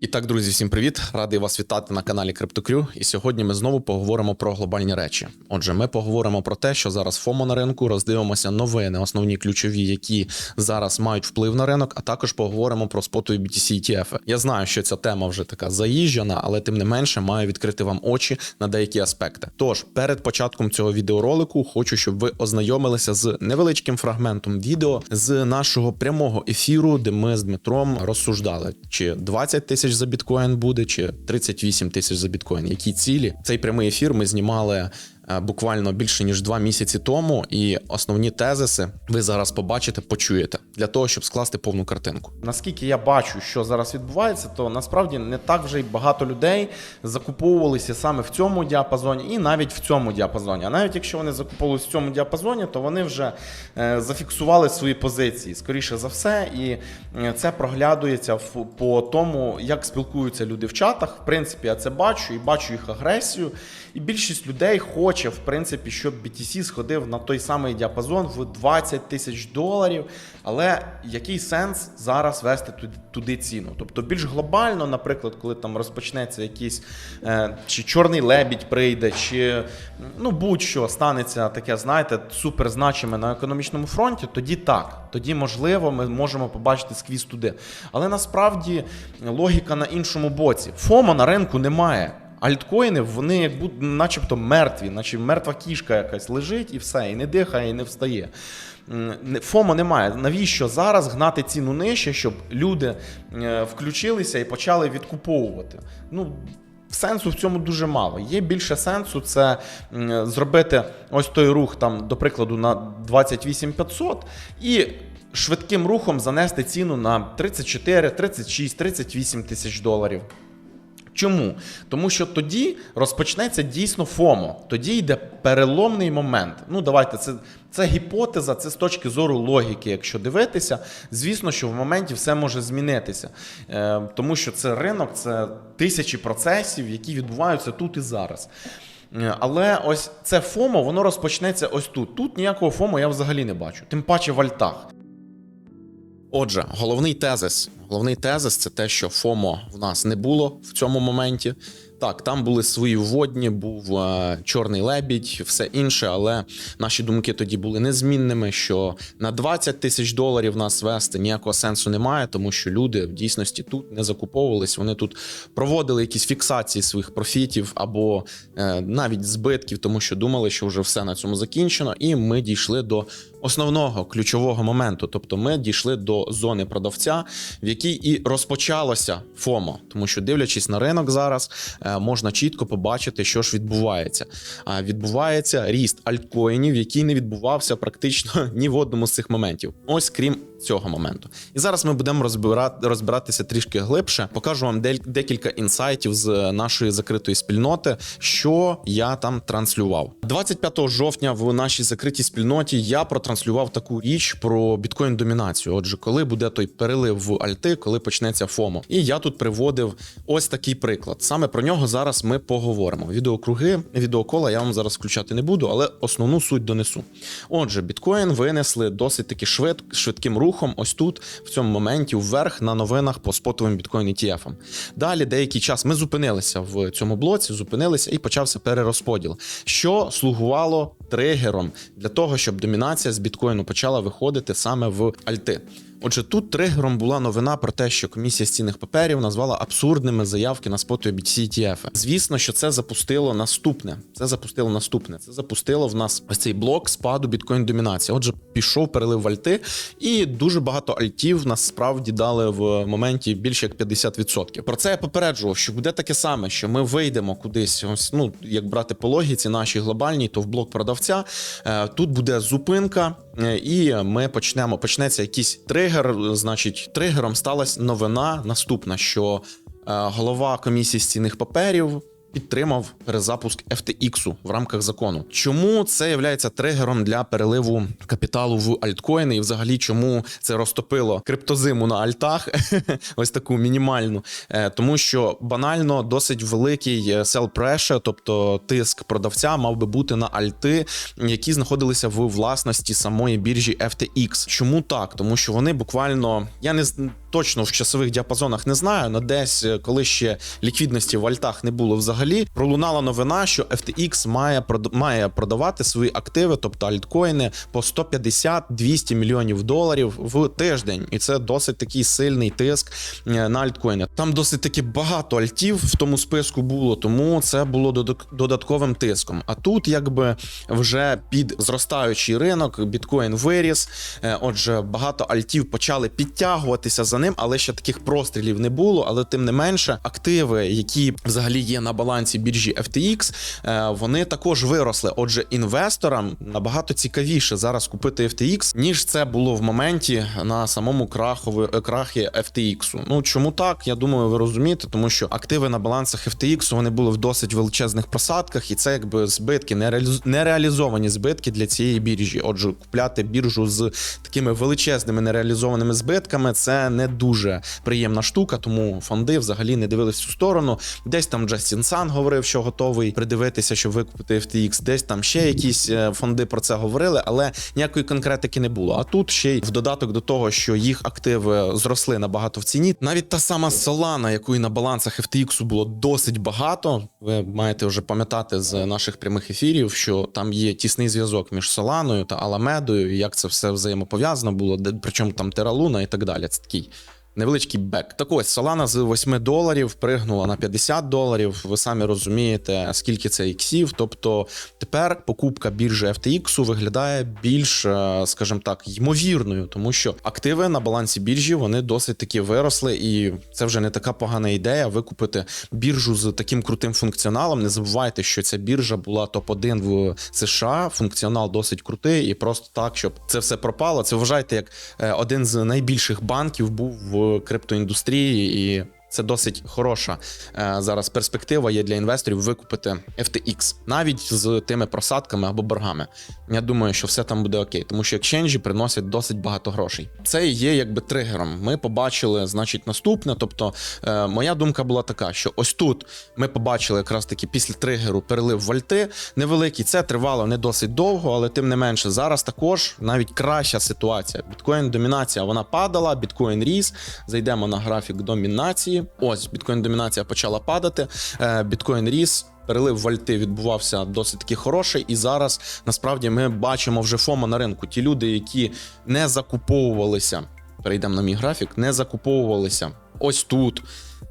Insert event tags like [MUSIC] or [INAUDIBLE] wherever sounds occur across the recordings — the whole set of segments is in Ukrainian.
І так, друзі, всім привіт! Радий вас вітати на каналі CryptoCrew. І сьогодні ми знову поговоримо про глобальні речі. Отже, ми поговоримо про те, що зараз ФОМО на ринку, роздивимося новини, основні ключові, які зараз мають вплив на ринок, а також поговоримо про спотові BTC ETF. Я знаю, що ця тема вже така заїжджена, але тим не менше маю відкрити вам очі на деякі аспекти. Тож, перед початком цього відеоролику хочу, щоб ви ознайомилися з невеличким фрагментом відео з нашого прямого ефіру, де ми з Дмитром розсуждали, чи 20 тисяч за біткоін буде, чи 38 тисяч за біткоін. Які цілі? Цей прямий ефір ми знімали. Е, Буквально більше ніж два місяці тому, і основні тезиси ви зараз побачите, почуєте для того, щоб скласти повну картинку. Наскільки я бачу, що зараз відбувається, то насправді не так вже й багато людей закуповувалися саме в цьому діапазоні і навіть в цьому діапазоні. А навіть якщо вони закуповувалися в цьому діапазоні, то вони вже е, зафіксували свої позиції, скоріше за все, і е, це проглядується по тому, як спілкуються люди в чатах. В принципі, я це бачу і бачу їх агресію. І більшість людей хоче, в принципі, щоб BTC сходив на той самий діапазон в 20 тисяч доларів. Але який сенс зараз вести туди, туди ціну? Тобто більш глобально, наприклад, коли там розпочнеться якийсь е, чи чорний лебідь прийде, чи ну будь-що станеться таке, знаєте, суперзначиме на економічному фронті, тоді так. Тоді, можливо, ми можемо побачити сквіз туди. Але насправді логіка на іншому боці. ФОМО на ринку немає. Альткоїни, вони як будь, начебто мертві, наче мертва кішка якась лежить і все, і не дихає, і не встає. ФОМО немає. Навіщо зараз гнати ціну нижче, щоб люди е, включилися і почали відкуповувати? Ну, Сенсу в цьому дуже мало. Є більше сенсу це зробити ось той рух, там, до прикладу, на 28 500 і швидким рухом занести ціну на 34, 36, 38 тисяч доларів. Чому? Тому що тоді розпочнеться дійсно ФОМО, тоді йде переломний момент. Ну, давайте, це, це гіпотеза, це з точки зору логіки. Якщо дивитися, звісно, що в моменті все може змінитися. Е, тому що це ринок, це тисячі процесів, які відбуваються тут і зараз. Е, Але ось це ФОМО, воно розпочнеться ось тут. Тут ніякого ФОМО я взагалі не бачу, тим паче в альтах. Отже, головний тезис. Головний тезис це те, що ФОМО в нас не було в цьому моменті. Так, там були свої вводні, був е, чорний лебідь, все інше, але наші думки тоді були незмінними. Що на 20 тисяч доларів нас вести ніякого сенсу немає, тому що люди в дійсності тут не закуповувались. Вони тут проводили якісь фіксації своїх профітів або е, навіть збитків, тому що думали, що вже все на цьому закінчено, і ми дійшли до основного ключового моменту. Тобто, ми дійшли до зони продавця, в якій і розпочалося ФОМО, тому що дивлячись на ринок зараз, е, можна чітко побачити, що ж відбувається. А відбувається ріст альткоїнів, який не відбувався практично [LAUGHS] ні в одному з цих моментів. Ось крім цього моменту. І зараз ми будемо розбирати, розбиратися трішки глибше. Покажу вам декілька інсайтів з нашої закритої спільноти, що я там транслював. 25 жовтня в нашій закритій спільноті я протранслював таку річ про біткоін домінацію. Отже, коли буде той перелив в альти, коли почнеться ФОМО. І я тут приводив ось такий приклад. Саме про нього зараз ми поговоримо. Відеокруги, відеокола я вам зараз включати не буду, але основну суть донесу. Отже, біткоін винесли досить таки швид, швидким рухом. Ось тут, в цьому моменті, вверх на новинах по спотовим біткоін ETF. Далі деякий час ми зупинилися в цьому блоці, зупинилися і почався перерозподіл, що слугувало тригером для того, щоб домінація з біткоїну почала виходити саме в альти. Отже, тут тригером була новина про те, що комісія з цінних паперів назвала абсурдними заявки на спотові BTC ETF. Звісно, що це запустило наступне. Це запустило наступне. Це запустило в нас ось цей блок спаду біткоін домінації. Отже, пішов перелив в альти, і дуже багато альтів насправді дали в моменті більше як 50%. Про це я попереджував, що буде таке саме, що ми вийдемо кудись. Ось ну як брати по логіці нашій глобальній, то в блок продавця е, тут буде зупинка. Е, І ми почнемо. Почнеться якийсь тригер. Значить, тригером сталася новина наступна, що е, голова комісії з цінних паперів підтримав перезапуск FTX в рамках закону. Чому це є тригером для переливу капіталу в альткоїни, і взагалі чому це розтопило криптозиму на альтах? [LAUGHS] Ось таку мінімальну, Е, тому що банально досить великий е, sell pressure, тобто тиск продавця, мав би бути на альти, які знаходилися в власності самої біржі FTX. Чому так? Тому що вони буквально я не точно в часових діапазонах не знаю, але десь е, коли ще ліквідності в альтах не було взагалі, пролунала новина, що FTX має має продавати свої активи, тобто альткоїни, по 150-200 мільйонів доларів в тиждень, і це досить такий сильний тиск е, на альткоїни. Там досить таки багато альтів в тому списку було, тому це було додатковим тиском. А тут, якби вже під зростаючий ринок, біткоін виріс. Е, Отже, багато альтів почали підтягуватися за ним, але ще таких прострілів не було. Але тим не менше, активи, які взагалі є на балансі біржі FTX, е, вони також виросли. Отже, інвесторам набагато цікавіше зараз купити FTX, ніж це було в моменті на самому крахові е, крахі FTX. Ну чому так? Я думаю, ви розумієте, тому що активи на балансах FTX вони були в досить величезних просадках, і це якби збитки, нереалізовані збитки для цієї біржі. Отже, купляти біржу з такими величезними нереалізованими збитками це не дуже приємна штука, тому фонди взагалі не дивились в цю сторону. Десь там Джастін Сан говорив, що готовий придивитися, щоб викупити FTX. Десь там ще якісь е, фонди про це говорили, але ніякої конкретики не було. А тут ще й в додаток до того, що їх активи зросли набагато в ціні. Навіть та сама Solana, якої на балансах FTX було досить багато. Ви маєте вже пам'ятати з наших прямих ефірів, що там є тісний зв'язок між Соланою та Аламедою, і як це все взаємопов'язано було, причому там Тералуна і так далі. Це такий. Невеличкий бек. Так ось Solana з 8 доларів пригнула на 50 доларів. Ви самі розумієте, скільки це іксів. Тобто тепер покупка біржі FTX виглядає більш, е, скажімо так, ймовірною, тому що активи на балансі біржі вони досить таки виросли, і це вже не така погана ідея викупити біржу з таким крутим функціоналом. Не забувайте, що ця біржа була топ-1 в США. Функціонал досить крутий, і просто так, щоб це все пропало. Це вважайте як е, один з найбільших банків був в криптоіндустрії, і це досить хороша е, зараз перспектива є для інвесторів викупити FTX, навіть з тими просадками або боргами. Я думаю, що все там буде окей, тому що екшенджі приносять досить багато грошей. Це є якби тригером. Ми побачили, значить, наступне. Тобто, е, моя думка була така, що ось тут ми побачили якраз таки після тригеру перелив вальти невеликий. Це тривало не досить довго, але тим не менше, зараз також навіть краща ситуація. Біткоін домінація вона падала, біткоін ріс. Зайдемо на графік домінації. Ось біткоін домінація почала падати. е, Біткоін ріс. Перелив вальти відбувався досить таки хороший, і зараз насправді ми бачимо вже ФОМО на ринку. Ті люди, які не закуповувалися, перейдемо на мій графік, не закуповувалися ось тут,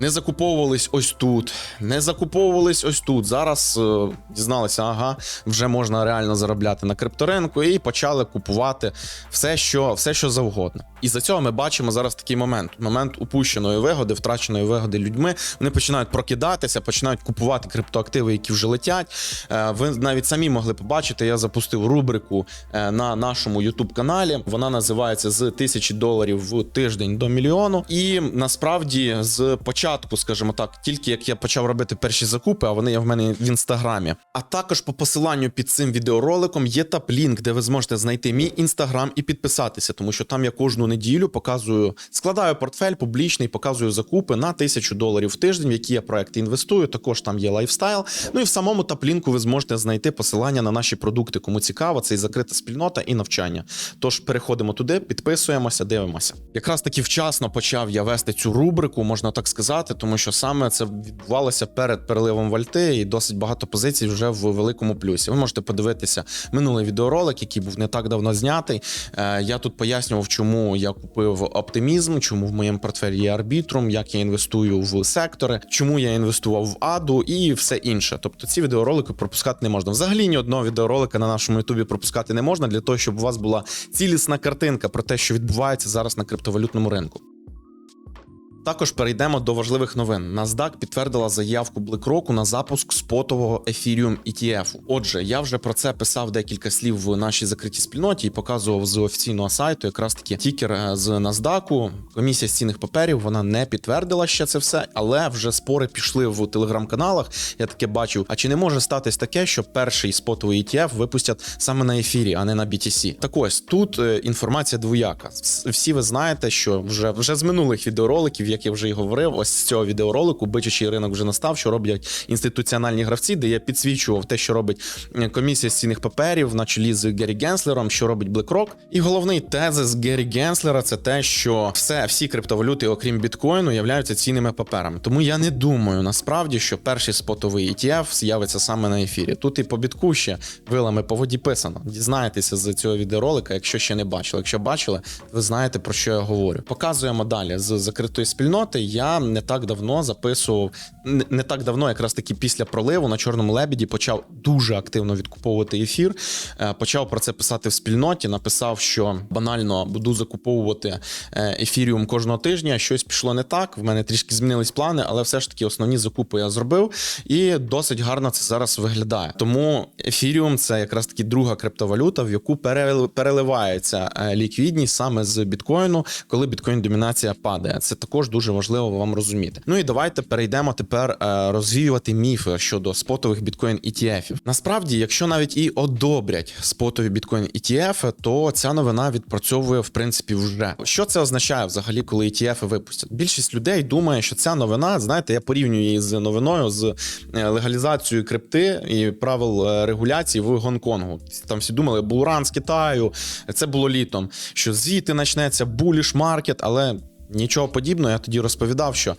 не закуповувались ось тут, не закуповувались ось тут. Зараз е, дізналися, ага, вже можна реально заробляти на крипторинку, і почали купувати все, що, все, що завгодно. І за цього ми бачимо зараз такий момент: момент упущеної вигоди, втраченої вигоди людьми. Вони починають прокидатися, починають купувати криптоактиви, які вже летять. Е, Ви навіть самі могли побачити. Я запустив рубрику е, на нашому youtube каналі. Вона називається з тисячі доларів в тиждень до мільйону. І насправді з початку, скажімо так, тільки як я почав робити перші закупи, а вони є в мене в інстаграмі. А також по посиланню під цим відеороликом є тап-лінк, де ви зможете знайти мій інстаграм і підписатися, тому що там я кожну неділю показую, складаю портфель публічний, показую закупи на тисячу доларів в тиждень, в які я проекти інвестую. Також там є лайфстайл. Ну і в самому тап-лінку ви зможете знайти посилання на наші продукти. Кому цікаво, це і закрита спільнота і навчання. Тож переходимо туди, підписуємося, дивимося. Якраз таки вчасно почав я вести цю рубрику, можна так сказати, тому що саме це відбувалося перед переливом вальти, і досить багато позицій вже в великому плюсі. Ви можете подивитися минулий відеоролик, який був не так давно знятий. Е, Я тут пояснював, чому я купив оптимізм, чому в моєму портфелі є арбітрум, як я інвестую в сектори, чому я інвестував в аду і все інше. Тобто ці відеоролики пропускати не можна. Взагалі ні одного відеоролика на нашому ютубі пропускати не можна для того, щоб у вас була цілісна картинка про те, що відбувається зараз на криптовалютному ринку. Також перейдемо до важливих новин. NASDAQ підтвердила заявку BlackRock на запуск спотового Ethereum ETF. Отже, я вже про це писав декілька слів в нашій закритій спільноті і показував з офіційного сайту якраз таки тікер е, з NASDAQ. Комісія з цінних паперів вона не підтвердила ще це все, але вже спори пішли в телеграм-каналах. Я таке бачив. А чи не може статись таке, що перший спотовий ETF випустять саме на ефірі, а не на BTC? Так ось тут е, інформація двояка. Всі ви знаєте, що вже вже з минулих відеороликів, як я вже і говорив, ось з цього відеоролику бичачий ринок вже настав, що роблять інституціональні гравці, де я підсвічував те, що робить е, комісія з цінних паперів на чолі з Геррі Генслером, що робить BlackRock. І головний тезис Геррі Генслера це те, що все, всі криптовалюти, окрім біткоїну, являються цінними паперами. Тому я не думаю насправді, що перший спотовий ETF з'явиться саме на ефірі. Тут і по бітку ще вилами по воді писано. Дізнаєтеся з цього відеоролика, якщо ще не бачили. Якщо бачили, ви знаєте про що я говорю. Показуємо далі з закритої спільноти. Я не так давно записував, не- не так давно, якраз таки після проливу на чорному лебіді, почав дуже активно відкуповувати ефір. Е, Почав про це писати в спільноті. Написав, що банально буду закуповувати е, ефіріум кожного тижня. Щось пішло не так. В мене трішки змінились плани, але все ж таки основні закупи я зробив, і досить гарно це зараз виглядає. Тому ефіріум це якраз таки друга криптовалюта, в яку переливається е, ліквідність саме з біткоїну, коли біткоін домінація падає. Це також дуже важливо вам розуміти. Ну і давайте перейдемо тепер е, розвіювати міфи щодо спотових біткоін ETF. Насправді, якщо навіть і одобрять спотові біткоін ETF, то ця новина відпрацьовує в принципі вже. Що це означає взагалі, коли ETF випустять? Більшість людей думає, що ця новина, знаєте, я порівнюю її з новиною з е, легалізацією крипти і правил е, регуляції в Гонконгу. Там всі думали, булран з Китаю. Це було літом. Що звідти почнеться буліш маркет, але. Нічого подібного, я тоді розповідав, що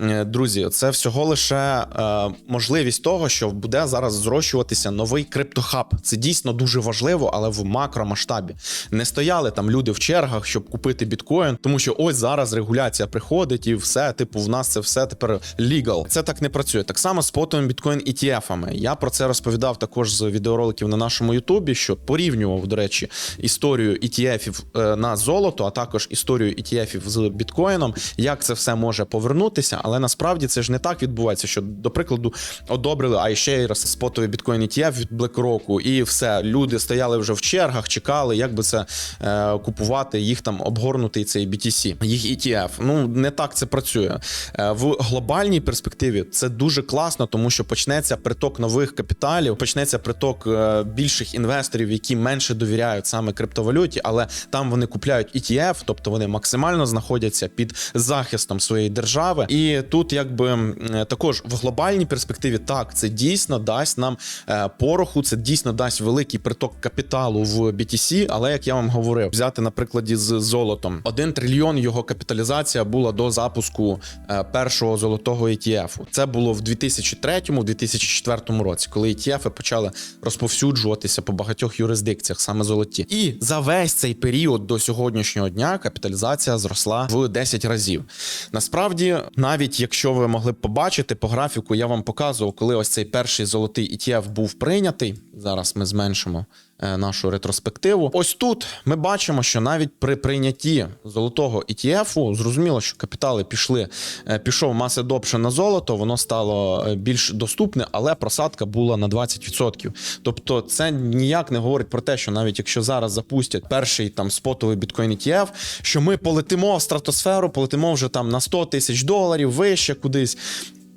е, друзі, це всього лише е, можливість того, що буде зараз зрощуватися новий криптохаб. Це дійсно дуже важливо, але в макромасштабі. Не стояли там люди в чергах, щоб купити біткоін, тому що ось зараз регуляція приходить і все, типу, в нас це все тепер legal. Це так не працює. Так само з потовим біткоін ETF-ами. Я про це розповідав також з відеороликів на нашому Ютубі, що порівнював, до речі, історію ETF-ів е, на золото, а також історію ETF-ів з біткоїном, як це все може повернутися, але насправді це ж не так відбувається, що, до прикладу, одобрили а ще раз спотовий біткоін ETF від BlackRock, і все, люди стояли вже в чергах, чекали, як би це е, купувати, їх там обгорнутий цей BTC, їх ETF. Ну не так це працює Е, в глобальній перспективі. Це дуже класно, тому що почнеться приток нових капіталів, почнеться приток е, більших інвесторів, які менше довіряють саме криптовалюті, але там вони купляють ETF, тобто вони максимально знаходяться під захистом своєї держави. І тут, якби е, також в глобальній перспективі, так це дійсно дасть нам е, пороху, це дійсно дасть великий приток капіталу в BTC, Але як я вам говорив, взяти на прикладі з золотом, один трильйон його капіталізація була до запуску е, першого золотого ETF. Це було в 2003-2004 році, коли ETF почали розповсюджуватися по багатьох юрисдикціях, саме золоті. І за весь цей період до сьогоднішнього дня капіталізація зросла в 10 разів. Насправді, навіть якщо ви могли б побачити по графіку, я вам показував, коли ось цей перший золотий ETF був прийнятий. Зараз ми зменшимо нашу ретроспективу. Ось тут ми бачимо, що навіть при прийнятті золотого ETF, зрозуміло, що капітали пішли, е, пішов мас adoption на золото, воно стало е, більш доступне, але просадка була на 20%. Тобто, це ніяк не говорить про те, що навіть якщо зараз запустять перший там спотовий біткоін ETF, що ми полетимо в стратосферу, полетимо вже там на 100 тисяч доларів вище кудись.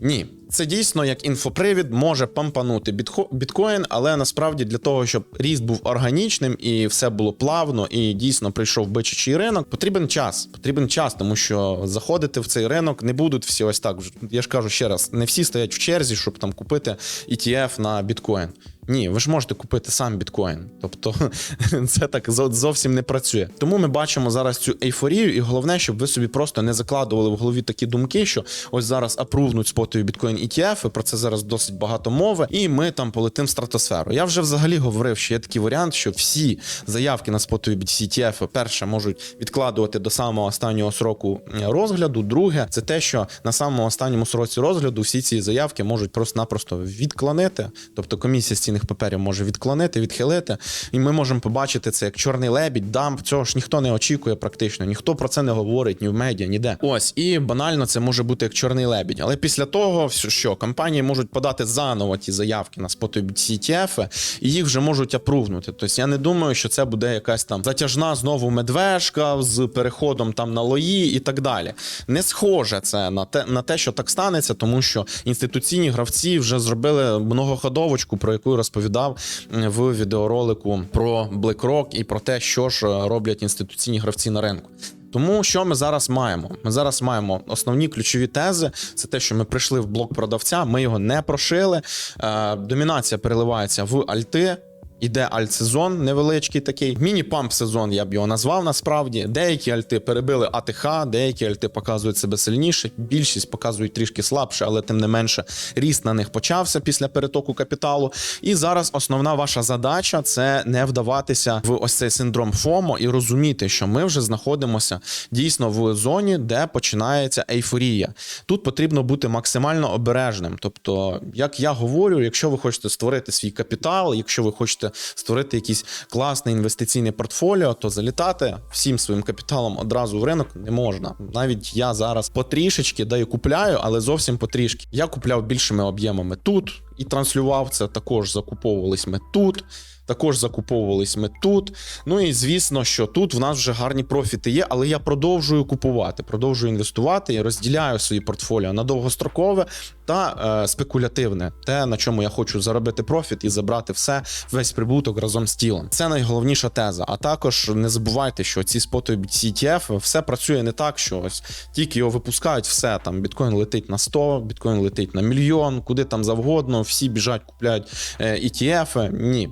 Ні, це дійсно як інфопривід може пампанути біткоін, але насправді для того, щоб ріст був органічним і все було плавно, і дійсно прийшов бичачий ринок, потрібен час. Потрібен час, тому що заходити в цей ринок не будуть всі ось так. Я ж кажу ще раз: не всі стоять в черзі, щоб там купити ETF на біткоін. Ні, ви ж можете купити сам біткоін. Тобто [LAUGHS] це так зовсім не працює. Тому ми бачимо зараз цю ейфорію, і головне, щоб ви собі просто не закладували в голові такі думки, що ось зараз апрувнуть спотові біткоін ETF, і про це зараз досить багато мови, і ми там полетим в стратосферу. Я вже взагалі говорив, що є такий варіант, що всі заявки на спотові ETF, перше, можуть відкладувати до самого останнього сроку е, розгляду. Друге, це те, що на самому останньому сроці розгляду всі ці заявки можуть просто-напросто відклонити. Тобто комісія з цінних паперів може відклонити, відхилити, і ми можемо побачити це як чорний лебідь, дамп. Цього ж ніхто не очікує практично, ніхто про це не говорить ні в медіа, ніде. Ось і банально це може бути як чорний лебідь. Але після того, що компанії можуть подати заново ті заявки на спотові ETF, і їх вже можуть апрувнути. Тобто я не думаю, що це буде якась там затяжна знову медвежка з переходом там на лої і так далі. Не схоже це на те, на те, що так станеться, тому що інституційні гравці вже зробили многоходовочку, про яку розповідав в відеоролику про BlackRock і про те, що ж е, роблять інституційні гравці на ринку. Тому що ми зараз маємо? Ми зараз маємо основні ключові тези. Це те, що ми прийшли в блок продавця, ми його не прошили. Е, домінація переливається в альти. Іде альт-сезон невеличкий такий. Міні-памп сезон я б його назвав насправді. Деякі альти перебили АТХ, деякі альти показують себе сильніше. Більшість показують трішки слабше, але тим не менше ріст на них почався після перетоку капіталу. І зараз основна ваша задача це не вдаватися в ось цей синдром ФОМО і розуміти, що ми вже знаходимося дійсно в зоні, де починається ейфорія. Тут потрібно бути максимально обережним. Тобто, як я говорю, якщо ви хочете створити свій капітал, якщо ви хочете створити якийсь класний інвестиційний портфоліо, то залітати всім своїм капіталом одразу в ринок не можна. Навіть я зараз потрішечки даю купляю, але зовсім потрішки. Я купляв більшими об'ємами тут і транслював це. Також закуповувались ми тут. Також закуповувались ми тут. Ну і звісно, що тут в нас вже гарні профіти є, але я продовжую купувати, продовжую інвестувати і розділяю свої портфоліо на довгострокове та е, спекулятивне, те, на чому я хочу заробити профіт і забрати все, весь прибуток разом з тілом. Це найголовніша теза. А також не забувайте, що ці спотові ETF, все працює не так, що ось тільки його випускають, все там біткоін летить на 100, біткоін летить на мільйон, куди там завгодно, всі біжать, купляють е, ETF. Ні.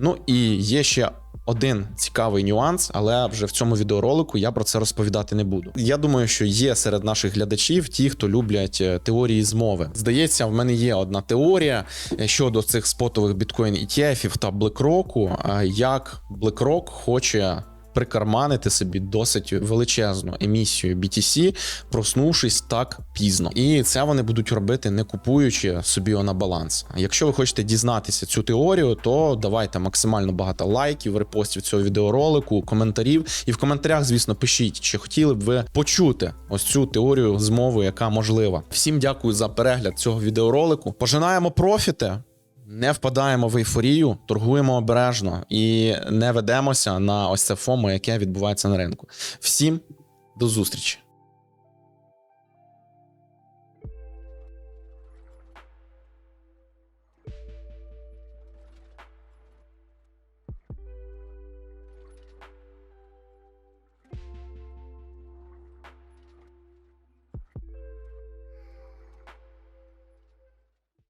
Ну і є ще один цікавий нюанс, але вже в цьому відеоролику я про це розповідати не буду. Я думаю, що є серед наших глядачів ті, хто люблять е, теорії змови. Здається, в мене є одна теорія е, щодо цих спотових біткоін ETF та BlackRock, е, як BlackRock хоче. Прикарманити собі досить величезну емісію BTC, проснувшись так пізно, і це вони будуть робити, не купуючи собі на баланс. Якщо ви хочете дізнатися цю теорію, то давайте максимально багато лайків, репостів цього відеоролику, коментарів. І в коментарях, звісно, пишіть, чи хотіли б ви почути ось цю теорію змови, яка можлива. Всім дякую за перегляд цього відеоролику. Пожинаємо профіти. Не впадаємо в ейфорію, торгуємо обережно і не ведемося на ось це ФОМО, яке відбувається на ринку. Всім до зустрічі!